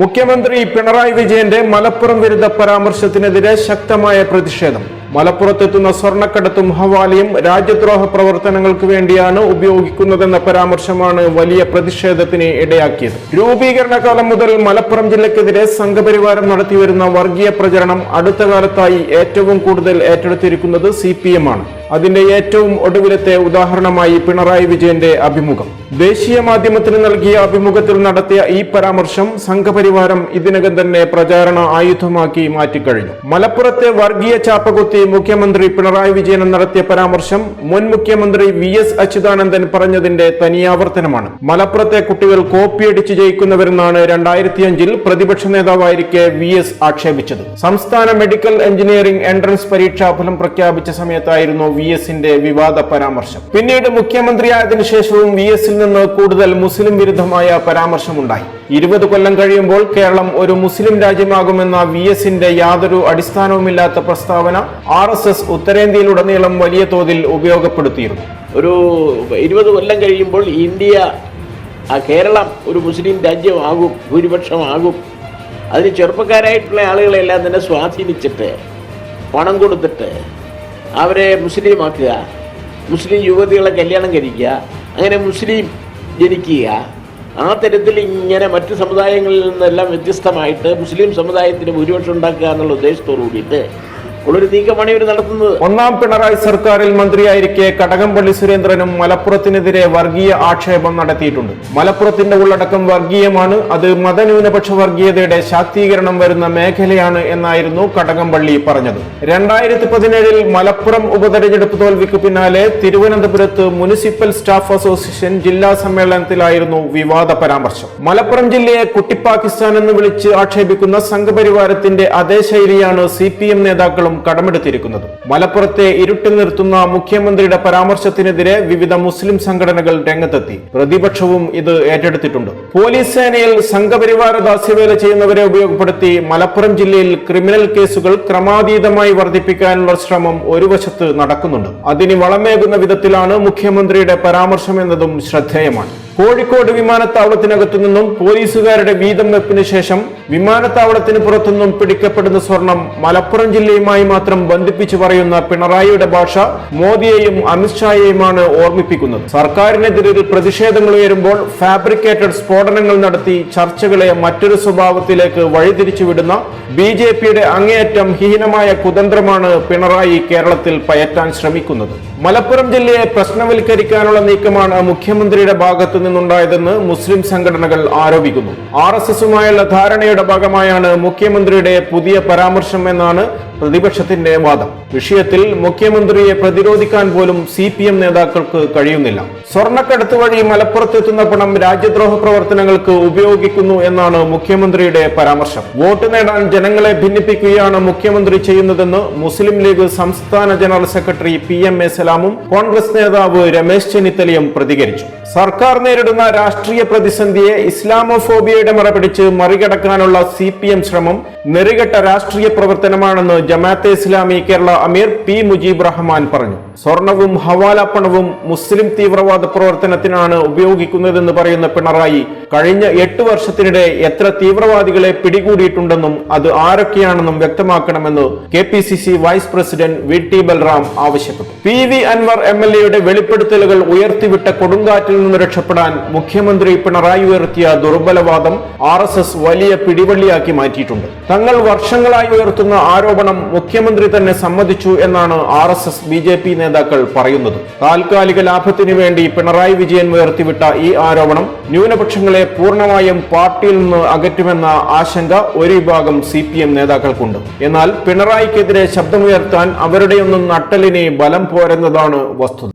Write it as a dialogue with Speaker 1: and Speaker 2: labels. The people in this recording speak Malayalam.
Speaker 1: മുഖ്യമന്ത്രി പിണറായി വിജയന്റെ മലപ്പുറം വിരുദ്ധ പരാമർശത്തിനെതിരെ ശക്തമായ പ്രതിഷേധം. മലപ്പുറത്തെത്തുന്ന സ്വർണക്കടത്തും ഹവാലിയും രാജ്യദ്രോഹ പ്രവർത്തനങ്ങൾക്ക് വേണ്ടിയാണ് ഉപയോഗിക്കുന്നതെന്ന പരാമർശമാണ് വലിയ പ്രതിഷേധത്തിന് ഇടയാക്കിയത്. രൂപീകരണ കാലം മുതൽ മലപ്പുറം ജില്ലക്കെതിരെ സംഘപരിവാരം നടത്തിവരുന്ന വർഗീയ പ്രചരണം അടുത്ത കാലത്തായി ഏറ്റവും കൂടുതൽ ഏറ്റെടുത്തിരിക്കുന്നത് സി ആണ്. അതിന്റെ ഏറ്റവും ഒടുവിലത്തെ ഉദാഹരണമായി പിണറായി വിജയന്റെ അഭിമുഖം. ദേശീയ മാധ്യമത്തിന് നൽകിയ അഭിമുഖത്തിൽ നടത്തിയ ഈ പരാമർശം സംഘപരിവാരം ഇതിനകം തന്നെ പ്രചാരണ ആയുധമാക്കി മാറ്റിക്കഴിഞ്ഞു. മലപ്പുറത്തെ വർഗീയ ചാപ്പകുത്തി മുഖ്യമന്ത്രി പിണറായി വിജയൻ നടത്തിയ പരാമർശം മുൻ മുഖ്യമന്ത്രി വി എസ് അച്യുതാനന്ദൻ പറഞ്ഞതിന്റെ തനിയാവർത്തനമാണ്. മലപ്പുറത്തെ കുട്ടികൾ കോപ്പിയടിച്ച് ജയിക്കുന്നവരെന്നാണ് രണ്ടായിരത്തി അഞ്ചിൽ പ്രതിപക്ഷ നേതാവായിരിക്കെ വി എസ് ആക്ഷേപിച്ചത്. സംസ്ഥാന മെഡിക്കൽ എഞ്ചിനീയറിംഗ് എൻട്രൻസ് പരീക്ഷാ ഫലം പ്രഖ്യാപിച്ച സമയത്തായിരുന്നു വി എസിന്റെ വിവാദ പരാമർശം. പിന്നീട് മുഖ്യമന്ത്രിയായതിനു ശേഷവും വി എസിൽ നിന്ന് കൂടുതൽ മുസ്ലിം വിരുദ്ധമായ പരാമർശമുണ്ടായി. ഇരുപത് കൊല്ലം കഴിയുമ്പോൾ കേരളം ഒരു മുസ്ലിം രാജ്യമാകുമെന്ന വി എസിന്റെ യാതൊരു അടിസ്ഥാനവുമില്ലാത്ത പ്രസ്താവന ആർ എസ് എസ് ഉത്തരേന്ത്യയിലുടനീളം വലിയ തോതിൽ ഉപയോഗപ്പെടുത്തിയിരുന്നു.
Speaker 2: ഒരു ഇരുപത് കൊല്ലം കഴിയുമ്പോൾ ഇന്ത്യ കേരളം ഒരു മുസ്ലിം രാജ്യമാകും ഭൂരിപക്ഷമാകും. അതിന് ചെറുപ്പക്കാരായിട്ടുള്ള ആളുകളെല്ലാം തന്നെ സ്വാധീനിച്ചിട്ട് പണം കൊടുത്തിട്ട് അവരെ മുസ്ലിമാക്കുക മുസ്ലിം യുവതികളെ കല്യാണം കഴിക്കുക അങ്ങനെ മുസ്ലിം ജനിക്കുക. ആ തരത്തിൽ ഇങ്ങനെ മറ്റ് സമുദായങ്ങളിൽ നിന്നെല്ലാം വ്യത്യസ്തമായിട്ട് മുസ്ലിം സമുദായത്തിന് ഭൂരിപക്ഷം ഉണ്ടാക്കുക എന്നുള്ള ഉദ്ദേശത്തോടു കൂടിയിട്ട് ഉള്ളൊരു നീക്കമാണ് നടത്തുന്നത്.
Speaker 1: ഒന്നാം പിണറായി സർക്കാരിൽ മന്ത്രിയായിരിക്കെ കടകംപള്ളി സുരേന്ദ്രനും മലപ്പുറത്തിനെതിരെ വർഗീയ ആക്ഷേപം നടത്തിയിട്ടുണ്ട്. മലപ്പുറത്തിന്റെ ഉള്ളടക്കം വർഗീയമാണ് അത് മതന്യൂനപക്ഷ വർഗീയതയുടെ ശാക്തീകരണം വരുന്ന മേഖലയാണ് എന്നായിരുന്നു കടകംപള്ളി പറഞ്ഞത്. രണ്ടായിരത്തി പതിനേഴിൽ മലപ്പുറം ഉപതെരഞ്ഞെടുപ്പ് തോൽവിക്ക് പിന്നാലെ തിരുവനന്തപുരത്ത് മുനിസിപ്പൽ സ്റ്റാഫ് അസോസിയേഷൻ ജില്ലാ സമ്മേളനത്തിലായിരുന്നു വിവാദ പരാമർശം. മലപ്പുറം ജില്ലയെ കുട്ടിപ്പാകിസ്ഥാൻ എന്ന് വിളിച്ച് ആക്ഷേപിക്കുന്ന സംഘപരിവാരത്തിന്റെ അതേ ശൈലിയാണ് സി പി എം കടമെടുത്തിരിക്കുന്നത്. മലപ്പുറത്തെ ഇരുട്ടിൽ നിർത്തുന്ന മുഖ്യമന്ത്രിയുടെ പരാമർശത്തിനെതിരെ വിവിധ മുസ്ലിം സംഘടനകൾ രംഗത്തെത്തി. പ്രതിപക്ഷവും ഇത് ഏറ്റെടുത്തിട്ടുണ്ട്. പോലീസ് സേനയിൽ സംഘപരിവാര ദാസ്യവേല ചെയ്യുന്നവരെ ഉപയോഗപ്പെടുത്തി മലപ്പുറം ജില്ലയിൽ ക്രിമിനൽ കേസുകൾ ക്രമാതീതമായി വർദ്ധിപ്പിക്കാനുള്ള ശ്രമം ഒരു വശത്ത് നടക്കുന്നുണ്ട്. അതിന് വളമേകുന്ന വിധത്തിലാണ് മുഖ്യമന്ത്രിയുടെ പരാമർശം എന്നതും ശ്രദ്ധേയമാണ്. കോഴിക്കോട് വിമാനത്താവളത്തിനകത്തു നിന്നും പോലീസുകാരുടെ വീതം വെപ്പിന് ശേഷം വിമാനത്താവളത്തിന് പുറത്തുനിന്നും പിടിക്കപ്പെടുന്ന സ്വർണം മലപ്പുറം ജില്ലയുമായി മാത്രം ബന്ധിപ്പിച്ചു പറയുന്ന പിണറായിയുടെ ഭാഷ മോദിയെയും അമിത്ഷായെയുമാണ് ഓർമ്മിപ്പിക്കുന്നത്. സർക്കാരിനെതിരെ പ്രതിഷേധങ്ങൾ ഉയരുമ്പോൾ ഫാബ്രിക്കേറ്റഡ് സ്ഫോടനങ്ങൾ നടത്തി ചർച്ചകളെ മറ്റൊരു സ്വഭാവത്തിലേക്ക് വഴിതിരിച്ചുവിടുന്ന ബി ജെ പിയുടെ അങ്ങേയറ്റം ഹീനമായ കുതന്ത്രമാണ് പിണറായി കേരളത്തിൽ പയറ്റാൻ ശ്രമിക്കുന്നത്. മലപ്പുറം ജില്ലയെ പ്രശ്നവൽക്കരിക്കാനുള്ള നീക്കമാണ് മുഖ്യമന്ത്രിയുടെ ഭാഗത്തു നിന്നുണ്ടായതെന്ന് മുസ്ലിം സംഘടനകൾ ആരോപിക്കുന്നു. ആർ എസ് എസുമായുള്ള ധാരണയുടെ ഭാഗമായാണ് മുഖ്യമന്ത്രിയുടെ പുതിയ പരാമർശം എന്നാണ് പ്രതിപക്ഷത്തിന്റെ വാദം. വിഷയത്തിൽ മുഖ്യമന്ത്രിയെ പ്രതിരോധിക്കാൻ പോലും സി പി എം നേതാക്കൾക്ക് കഴിയുന്നില്ല. സ്വർണക്കടത്ത് വഴി മലപ്പുറത്തെത്തുന്ന പണം രാജ്യദ്രോഹ പ്രവർത്തനങ്ങൾക്ക് ഉപയോഗിക്കുന്നു എന്നാണ് മുഖ്യമന്ത്രിയുടെ പരാമർശം. വോട്ട് നേടാൻ ജനങ്ങളെ ഭിന്നിപ്പിക്കുകയാണ് മുഖ്യമന്ത്രി ചെയ്യുന്നതെന്ന് മുസ്ലിം ലീഗ് സംസ്ഥാന general secretary P M A സലാമും Congress നേതാവ് രമേശ് ചെന്നിത്തലയും പ്രതികരിച്ചു. സർക്കാർ നേരിടുന്ന രാഷ്ട്രീയ പ്രതിസന്ധിയെ ഇസ്ലാമോഫോബിയയുടെ മറപിടിച്ച് മറികടക്കാനുള്ള സി പി എം ശ്രമം നെറികെട്ട രാഷ്ട്രീയ പ്രവർത്തനമാണെന്ന് ജമാഅത്തെ ഇസ്ലാമി കേരള അമീർ പി മുജീബ് റഹ്മാൻ പറഞ്ഞു. സ്വർണവും ഹവാല പണവും മുസ്ലിം തീവ്രവാദ പ്രവർത്തനത്തിനാണ് ഉപയോഗിക്കുന്നതെന്ന് പറയുന്ന പിണറായി കഴിഞ്ഞ എട്ട് വർഷത്തിനിടെ എത്ര തീവ്രവാദികളെ പിടികൂടിയിട്ടുണ്ടെന്നും അത് ആരൊക്കെയാണെന്നും വ്യക്തമാക്കണമെന്ന് K P C C vice president V T Balram ആവശ്യപ്പെട്ടു. P V Anvar M L എയുടെ വെളിപ്പെടുത്തലുകൾ ഉയർത്തിവിട്ട കൊടുങ്കാറ്റിൽ നിന്ന് രക്ഷപ്പെടാൻ മുഖ്യമന്ത്രി പിണറായി ഉയർത്തിയ ദുർബലവാദം ആർ എസ് എസ് വലിയ പിടിവള്ളിയാക്കി മാറ്റിയിട്ടുണ്ട്. തങ്ങൾ വർഷങ്ങളായി ഉയർത്തുന്ന ആരോപണം മുഖ്യമന്ത്രി തന്നെ സമ്മതിച്ചു എന്നാണ് R S S B J P നേതാക്കൾ പറയുന്നത്. താൽക്കാലിക ലാഭത്തിനു വേണ്ടി പിണറായി വിജയൻ ഉയർത്തിവിട്ട ഈ ആരോപണം ന്യൂനപക്ഷങ്ങളെ പൂർണമായും പാർട്ടിയിൽ നിന്ന് അകറ്റുമെന്ന ആശങ്ക ഒരു വിഭാഗം സി പി എം നേതാക്കൾക്കുണ്ട്. എന്നാൽ പിണറായിക്കെതിരെ ശബ്ദമുയർത്താൻ അവരുടെയൊന്നും നട്ടലിനെ ബലം പോരെന്നതാണ് വസ്തുത.